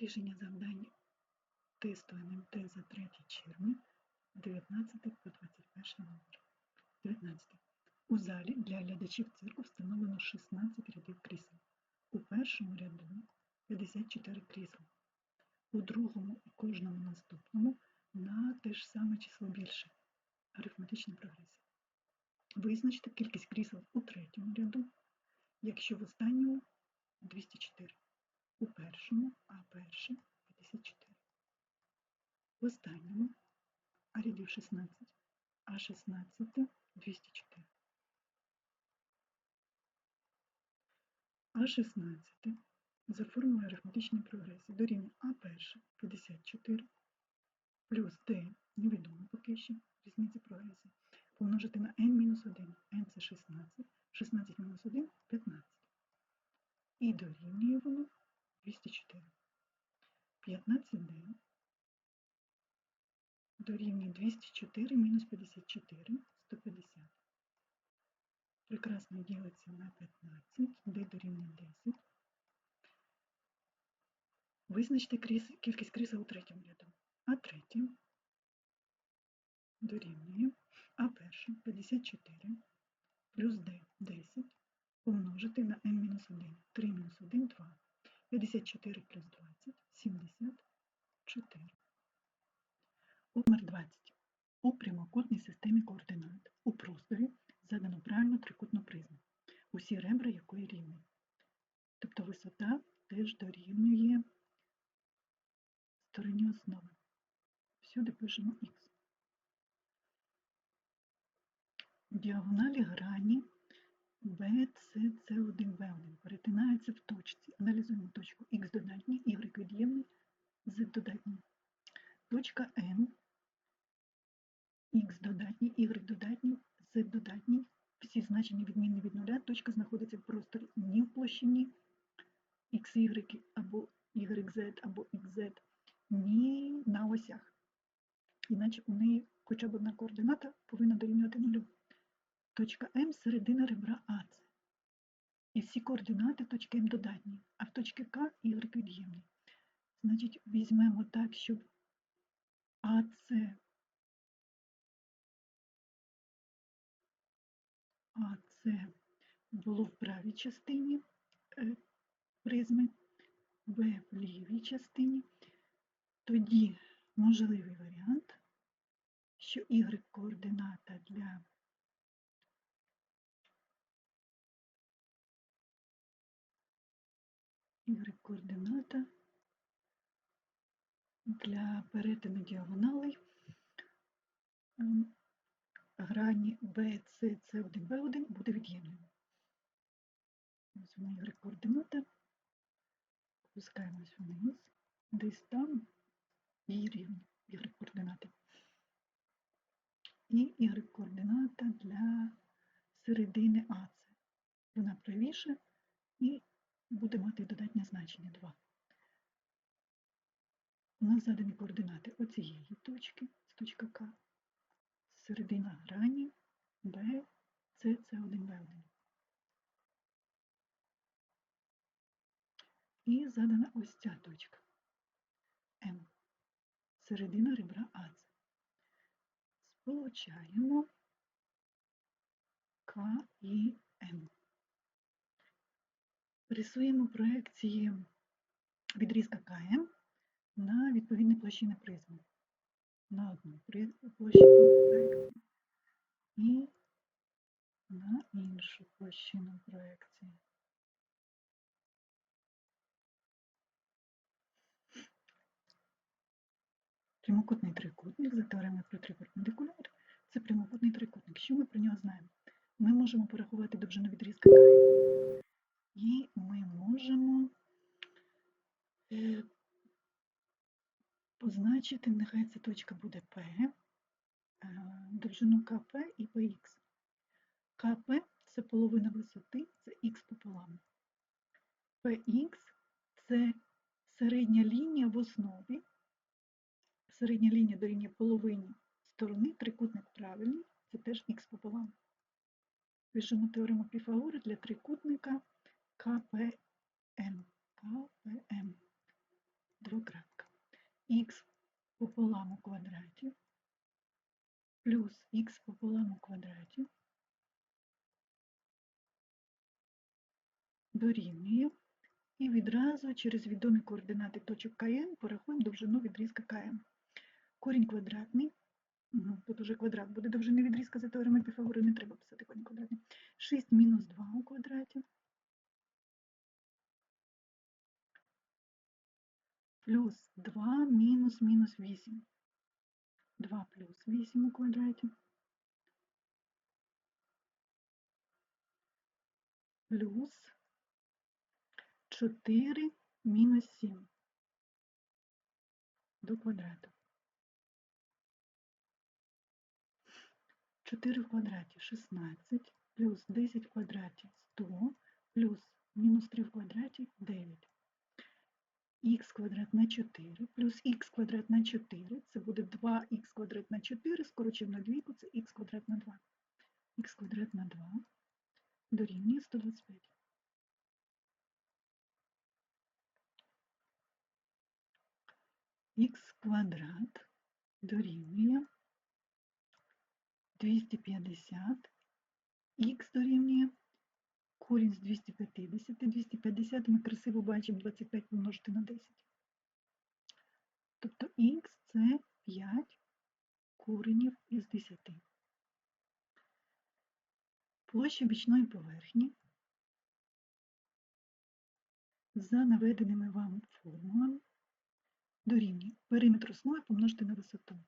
Рішення завдань тесту НМТ за 3 червня 19 по 21 номер. 19. У залі для глядачів цирку встановлено 16 рядів крісел. У першому ряду 54 крісла. У другому і кожному наступному на те ж саме число більше. Арифметична прогресія. Визначте кількість крісел у третьому ряду, якщо в останньому 204. У першому перше 54. В останньому А рядів 16, А 16 204. А 16 за формулою арифметичної прогресії дорівнює А1 54 плюс Д невідомо поки що різниця прогресії помножити на n-1. n це 16, 16 мінус 1 15. І дорівнює воно 204. 15D дорівнює 204 мінус 54 150. Прекрасно ділиться на 15, D дорівнює 10. Визначте кількість крісел у третьому ряду. А третє дорівнює А перше 54 плюс D 10 помножити на n-1. 3 мінус 1 2. 54 плюс 20 74. Номер 20. Прямокутній системі координат у просторі задано правильно трикутну призму, усі ребра якої рівні. Тобто висота теж дорівнює стороні основи. Всюди пишемо х. Діагоналі грані BCC1, B1 перетинаються в точці. Аналізуємо точку Х додатній, Y від'ємний, Z додатній. Точка N, Х додатній, Y додатній, Z додатній. Всі значення відмінні від нуля. Точка знаходиться в просторі ні в площині XY або YZ або XZ, ні на осях. Іначе у неї хоча б одна координата повинна дорівнювати нулю. Точка М середина ребра АЦ. І всі координати точки М додатні, а в точки К Y від'ємний. Значить, візьмемо так, щоб АЦ АЦ було в правій частині е, призми, В в лівій частині. Тоді можливий варіант, що Y координата для Y-координата для перетину діагоналей ем, грані BC, C1, B1 буде від'ємною. Ось вона Y-координата. Опускаємось вниз. Десь там її рівні Y-координати. І Y-координата для середини АЦ. Вона правіше і буде мати додатнє значення 2. У нас задані координати оцієї точки, з точка К, середина грані B, C, C1, B1. І задана ось ця точка М, середина ребра АЦ. Сполучаємо К і М. Рисуємо проекції відрізка КМ на відповідні площини призми. На одну площину проекції і на іншу площину проекції. Прямокутний трикутник за теоремою про трикутник це прямокутний трикутник. Що ми про нього знаємо? Ми можемо порахувати довжину відрізка КМ. І ми можемо е, позначити, нехай ця точка буде P, е, довжину КП і ПХ. КП це половина висоти, це х пополам. ПХ це середня лінія в основі. Середня лінія дорівнює половині сторони, трикутник правильний, це теж х пополам. Пишемо теорему Піфагора для трикутника КПМ. КПМ двокрапка. Х пополам у квадраті плюс х пополам у квадраті дорівнює. І відразу через відомі координати точок КН порахуємо довжину відрізка КМ. Корінь квадратний, угу, тут уже квадрат буде довжини відрізка за теоремою Піфагора, не треба писати корінь квадратний. 6 мінус 2 у квадраті. Плюс 2 мінус мінус 8. 2 плюс 8 у квадраті. Плюс 4 мінус 7 до квадрату. 4 в квадраті 16, плюс 10 в квадраті 100, плюс мінус 3 в квадраті 9. х квадрат на 4 плюс х квадрат на 4, це буде 2х квадрат на 4, скорочив на двійку, це х квадрат на 2. х квадрат на 2 дорівнює 125. х квадрат дорівнює 250, х дорівнює корінь з 250, 250 ми красиво бачимо 25 помножити на 10. Тобто х це 5 коренів із 10. Площа бічної поверхні за наведеними вам формулами дорівнює периметр основи помножити на висоту.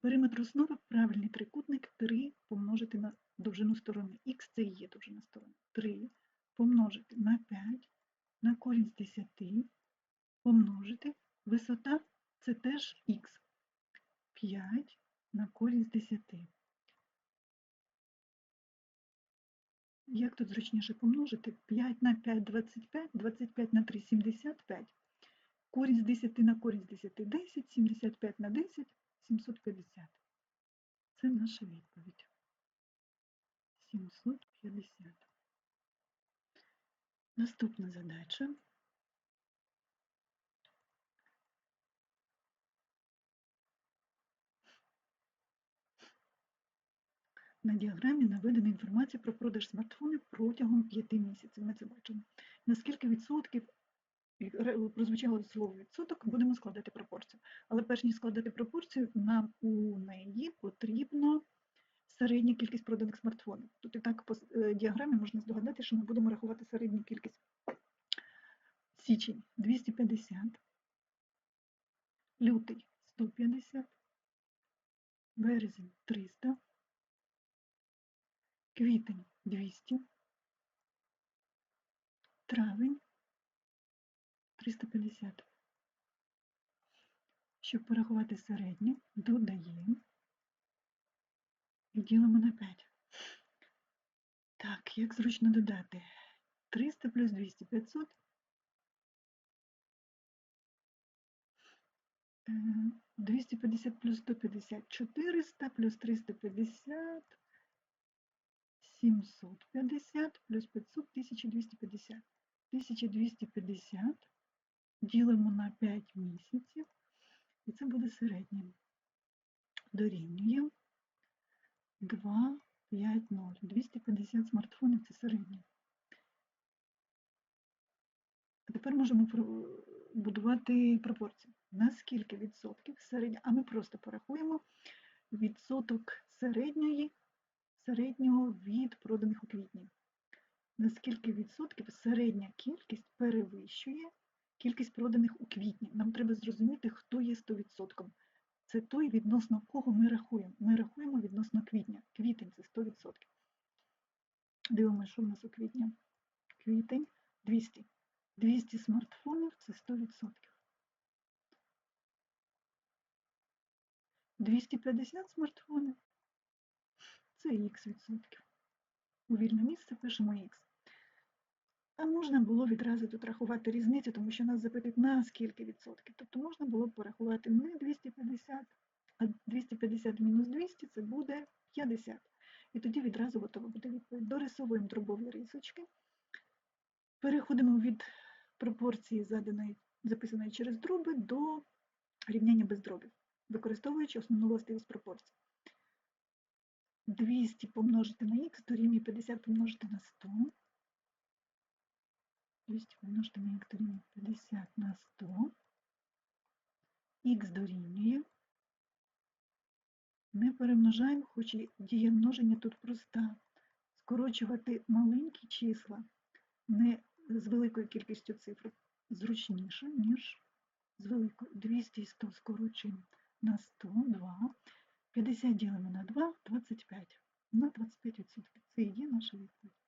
Периметр основи правильний трикутник 3 помножити на довжину сторони. Х це є довжина сторони. 3 помножити на 5 на корінь з 10 помножити. Висота це теж х. 5 на корінь з 10. Як тут зручніше помножити? 5 на 5 25, 25 на 3 75. Корінь з 10 на корінь з 10 10, 75 на 10 750. Це наша відповідь. 750. Наступна задача. На діаграмі наведена інформація про продаж смартфонів протягом 5 місяців. Ми це бачимо. Наскільки відсотків прозвучало слово відсоток, будемо складати пропорцію. Але перш ніж складати пропорцію, нам у неї потрібно середня кількість проданих смартфонів. Тут і так по е, діаграмі можна здогадати, що ми будемо рахувати середню кількість. Січень 250, лютий 150, березень 300, квітень 200, травень 350. Щоб порахувати середнє, додаємо і ділимо на 5. Так, як зручно додати? 300 плюс 200 500. Е, 250 плюс 150 400 плюс 350 750 плюс 500 1250. 1250 ділимо на 5 місяців, і це буде середнє. Дорівнює 2, 5, 0. 250 смартфонів це середнє. А тепер можемо будувати пропорцію. На скільки відсотків середня, а ми просто порахуємо відсоток середньої, середнього від проданих у квітні. На скільки відсотків середня кількість перевищує кількість проданих у квітні. Нам треба зрозуміти, хто є 100%. Це той, відносно кого ми рахуємо. Ми рахуємо відносно квітня. Квітень це 100%. Дивимося, що в нас у квітні. Квітень 200. 200 смартфонів це 100%. 250 смартфонів це х відсотків. У вільне місце пишемо х. А можна було відразу тут рахувати різницю, тому що нас запитують на скільки відсотків. Тобто можна було б порахувати не 250, а 250 мінус 200 це буде 50. І тоді відразу готова буде відповідь. Дорисовуємо дробові рисочки. Переходимо від пропорції заданої записаної через дроби, до рівняння без дробів, використовуючи основну властивість пропорцій. 200 помножити на х дорівнює 50 помножити на 100. 200 помножити на х дорівнює 50 на 100. х дорівнює. Не перемножаємо, хоч і дія множення тут проста. Скорочувати маленькі числа не з великою кількістю цифр зручніше, ніж з великою. 200 і 100 скорочуємо на 100, 2. 50 ділимо на 2, 25. На 25%. Це і є наша відповідь.